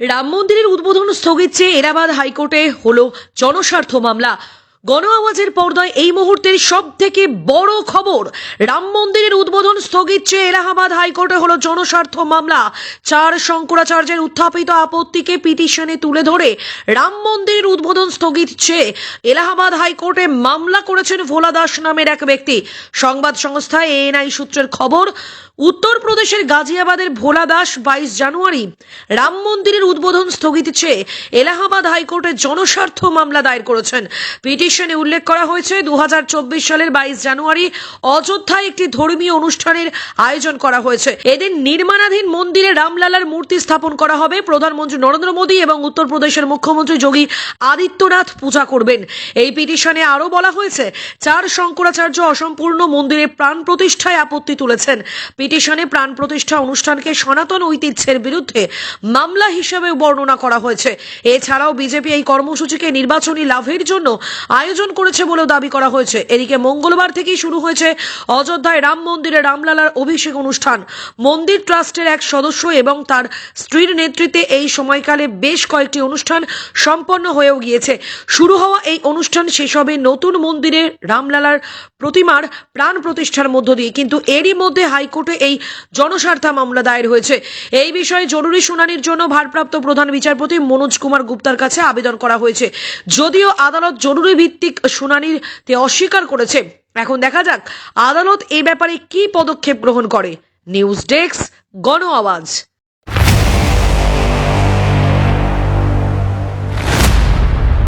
রাম মন্দিরের উদ্বোধন স্থগিত চেয়ে এলাহাবাদ হাইকোর্টে হলো জনস্বার্থ মামলা। গণ আওয়াজের পর্দায় এই মুহূর্তের সব থেকে বড় খবর, রাম মন্দিরের উদ্বোধন স্থগিত চেয়ে এলাহাবাদ হাইকোর্টে হলো জনস্বার্থ মামলা। চার শঙ্করাচার্যের উত্থাপিত আপত্তিকে পিটিশনে তুলে ধরে রাম মন্দিরের উদ্বোধন স্থগিত চেয়ে এলাহাবাদ হাইকোর্টে মামলা করেছেন ভোলা দাস নামের এক ব্যক্তি। সংবাদ সংস্থা এএনআই সূত্রের খবর উত্তরপ্রদেশের গাজিয়াবাদের ভোলা দাস বাইশ জানুয়ারি রাম মন্দিরের উদ্বোধন স্থগিত চেয়ে এলাহাবাদ হাইকোর্টে জনস্বার্থ মামলা দায়ের করেছেন। পিটিশনে উল্লেখ করা হয়েছে, দুহাজার চব্বিশ সালের বাইশ জানুয়ারি অযোধ্যায় একটি ধর্মীয় অনুষ্ঠানের আয়োজন করা হয়েছে। এদিন নির্মাণাধীন মন্দিরে রামলালার মূর্তি স্থাপন করা হবে। প্রধানমন্ত্রী নরেন্দ্র মোদী এবং উত্তরপ্রদেশের মুখ্যমন্ত্রী যোগী আদিত্যনাথ পূজা করবেন। এই পিটিশনে আরও বলা হয়েছে, চার শঙ্করাচার্য অসম্পূর্ণ মন্দিরে প্রাণ প্রতিষ্ঠায় আপত্তি তুলেছেন। পিটিশনে প্রাণ প্রতিষ্ঠা অনুষ্ঠানকে সনাতন ঐতিহ্যের বিরুদ্ধে মামলা হিসেবে বর্ণনা করা হয়েছে। এছাড়াও বিজেপি এই কর্মসূচিকে নির্বাচনী লাভের জন্য আয়োজন করেছে বলেও দাবি করা হয়েছে। এদিকে মঙ্গলবার থেকেই শুরু হয়েছে অযোধ্যায় রাম মন্দিরে রামলালার অভিষেক অনুষ্ঠান। মন্দির ট্রাস্টের এক সদস্য এবং তার স্ত্রীর নেতৃত্বে এই সময়কালে বেশ কয়েকটি অনুষ্ঠান সম্পন্ন হয়েও গিয়েছে। শুরু হওয়া এই অনুষ্ঠান শেষ হবে নতুন মন্দিরে রামলালার প্রতিমার প্রাণ প্রতিষ্ঠার মধ্য দিয়ে। কিন্তু এরই মধ্যে হাইকোর্টে এই জনস্বার্থা মামলা দায়ের হয়েছে। এই বিষয়ে জরুরি শুনানির জন্য ভারপ্রাপ্ত প্রধান বিচারপতি মনোজ কুমার গুপ্তার কাছে আবেদন করা হয়েছে। যদিও আদালত জরুরি ভিত্তিক শুনানিতে অস্বীকার করেছে। এখন দেখা যাক আদালত এ ব্যাপারে কি পদক্ষেপ গ্রহণ করে। নিউজ ডেস্ক, গণ আওয়াজ।